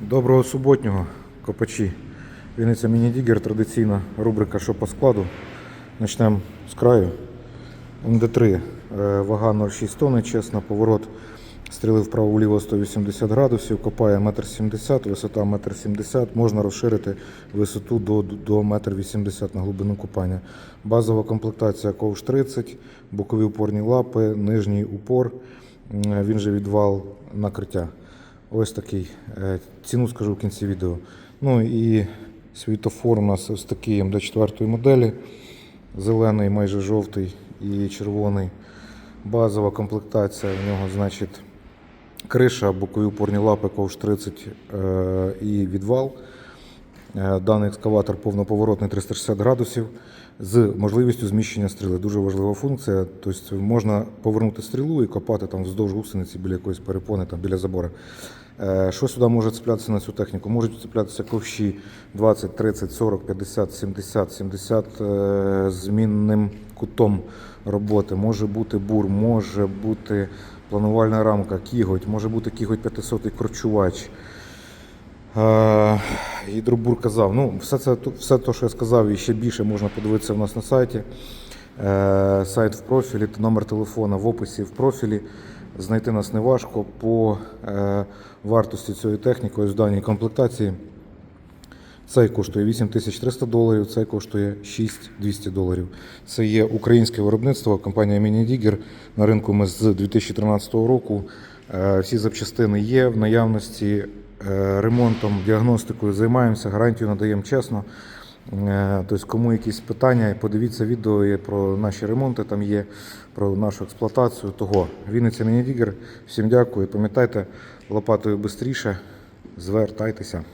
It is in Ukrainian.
Доброго суботнього, копачі. Вінниця Міні-Дігер, традиційна рубрика Що по складу. Почнемо з краю. МД3, е, вага 0,6 тонни, чесно, поворот стріли вправо-вліво 180 градусів, копає 1,70 м, висота 1,70 м, можна розширити висоту до, до 1,80 м на глибину копання. Базова комплектація ковш 30, бокові упорні лапи, нижній упор, він же відвал накриття. Ось такий. Е, Ціну скажу в кінці відео. Ну і світофор у нас ось такий МД4 моделі. Зелений, майже жовтий і червоний. Базова комплектація в нього, значить, криша, бокові упорні лапи, ковш 30 е, і відвал. Е, Даний екскаватор повноповоротний 360 градусів з можливістю зміщення стріли. Дуже важлива функція. Тобто можна повернути стрілу і копати там вздовж гусениці біля якоїсь перепони, там, біля забору. Е, Що сюди може цеплятися на цю техніку? Можуть цеплятися ковші 20, 30, 40, 50, 70, 70 е, змінним кутом роботи. Може бути бур, може бути планувальна рамка, кіготь, може бути кіготь 500 корчувач. Гідробур казав. Ну, все це все те, що я сказав, і ще більше можна подивитися в нас на сайті. Е, Сайт в профілі, номер телефона в описі в профілі. Знайти нас не важко по е, вартості цієї техніки, ось в даній комплектації. Цей коштує 8300 доларів, цей коштує 6200 доларів. Це є українське виробництво, компанія Мінідігер. На ринку ми з 2013 року. Е, Всі запчастини є в наявності. Е, Ремонтом, діагностикою займаємося, гарантію надаємо чесно. Е, Тобто, кому якісь питання, подивіться відео є про наші ремонти, там є про нашу експлуатацію. Того Вінниця Мінідігер. Всім дякую. Пам'ятайте, лопатою швидше, звертайтеся.